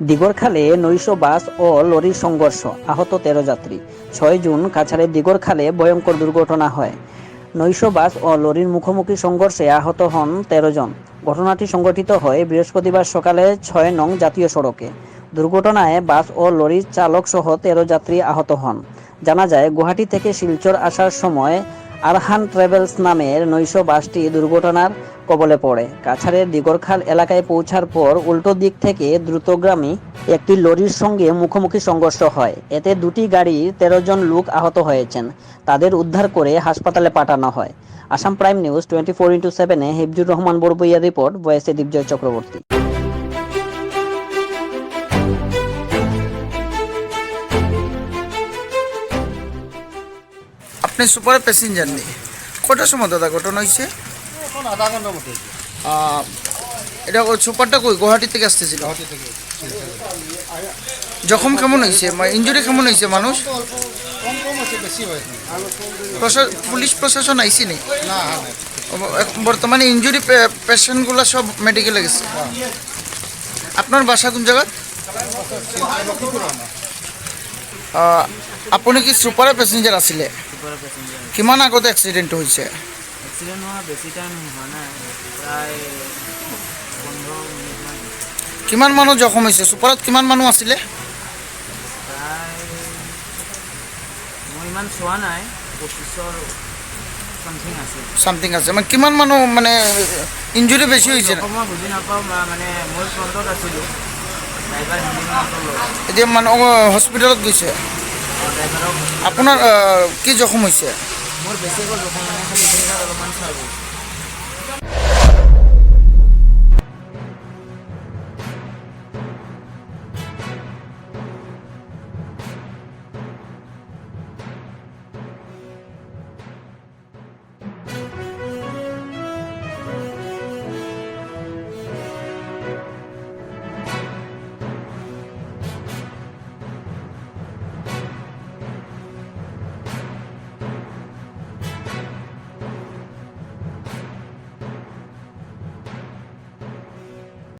দিগরখালে নৈশ বাস ও লরির সংঘর্ষ, আহত তেরো যাত্রী। ছয় জুন কাছাড়ের দিগরখালে ভয়ঙ্কর দুর্ঘটনা হয়। নৈশ বাস ও লরির মুখোমুখি সংঘর্ষে আহত হন তেরো জন। ঘটনাটি সংঘটিত হয় বৃহস্পতিবার সকালে ছয় নং জাতীয় সড়কে। দুর্ঘটনায় বাস ও লরির চালক সহ তেরো যাত্রী আহত হন। জানা যায়, গুয়াহাটি থেকে শিলচর আসার সময় আরহান ট্রাভেলস নামের নৈশ বাসটি দুর্ঘটনার কবলে পড়ে। কাছাড়ের দিগরখাল এলাকায় পৌঁছার পর উল্টো দিক থেকে দ্রুতগ্রামী একটি লরির সঙ্গে মুখোমুখি সংঘর্ষ হয়। এতে দুটি গাড়ির তেরো জন লোক আহত হয়েছেন। তাদের উদ্ধার করে হাসপাতালে পাঠানো হয়। Assam prime news twenty four into সেভেনে হিফজুর রহমান বড়বইয়ার রিপোর্ট ভয়েসে দীপজয় চক্রবর্তী। আপনি সুপার প্যাসেঞ্জার নেই কটার সময় দাদা ঘটনা হয়েছে এখন আধা ঘণ্টার মতো। এটা সুপারটা কই? গুয়াহাটি থেকে আসতেছিল? গুয়াহাটি থেকে জখম কেমন হয়েছে ইঞ্জুরি কেমন হয়েছে। মানুষ পুলিশ প্রশাসন আইসি না? হ্যাঁ বর্তমানে ইঞ্জুরি পেশেন্টগুলো সব মেডিকেলে গেছে। আপনার বাসা কোন জায়গা লক্ষ্মীপুর আমার আহ, আপুনি কি কিমান আগতে এক্সিডেণ্ট হৈছে? এক্সিডেণ্ট হোৱা বেছি টাইম হোৱা নাই প্ৰায় পোন্ধৰ মিনিটমান কিমান মানুহ জখম হৈছে? চুপাৰত কিমান মানুহ আছিলে? প্ৰায় মই ইমান চোৱা নাই পঁচিছৰ চামথিং আছে। চামথিং আছে। মানে কিমান মানুহ মানে ইঞ্জুৰি বেছি হৈছে? মই বুজি নাপাওঁ মানে মই ফ্ৰণ্টত আছিলোঁ। এতিয়া মানুহ হস্পিটেলত গৈছে? আপোনাৰ কি জখম হৈছে